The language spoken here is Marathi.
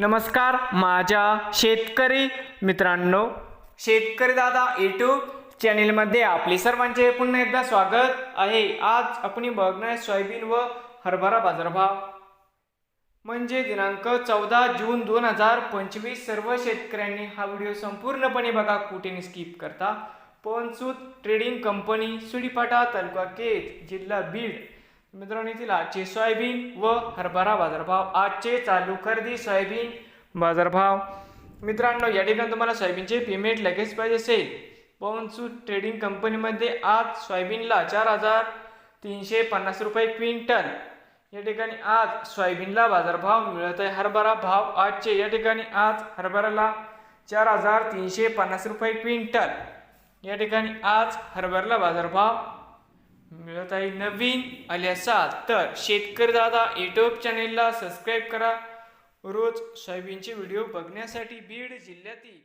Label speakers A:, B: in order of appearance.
A: नमस्कार माझ्या शेतकरी मित्रांनो. शेतकरी दादा यूट्यूब चॅनेलमध्ये आपले सर्वांचे पुन्हा एकदा स्वागत आहे. आज आपण बघणार सोयाबीन व हरभरा बाजारभाव. म्हणजे दिनांक चौदा जून दोन हजार पंचवीस सर्व शेतकऱ्यांनी हा व्हिडिओ संपूर्णपणे बघा कुठे स्किप करता. पवनसूत ट्रेडिंग कंपनी सुडीपाटा तालुका केज जिल्हा बीड. मित्रांनो येथील आजचे सोयाबीन व हरभरा बाजारभाव. आजचे चालू खरेदी सोयाबीन बाजारभाव. मित्रांनो या ठिकाणी तुम्हाला सोयाबीनचे पेमेंट लगेच पाहिजे असेल. पवनसू ट्रेडिंग कंपनीमध्ये आज सोयाबीनला चार हजार तीनशे पन्नास रुपये क्विंटल. या ठिकाणी आज सोयाबीनला बाजारभाव मिळत आहे. हरभरा भाव आजचे या ठिकाणी आज हरभऱ्याला चार हजार तीनशे पन्नास रुपये क्विंटल. या ठिकाणी आज हरभऱ्याला बाजारभाव मिळत आहे नवीन आले असाल तर शेतकरी दादा युट्यूब चॅनेलला सबस्क्राईब करा. रोज सोयाबीनचे व्हिडिओ बघण्यासाठी बीड जिल्ह्यातील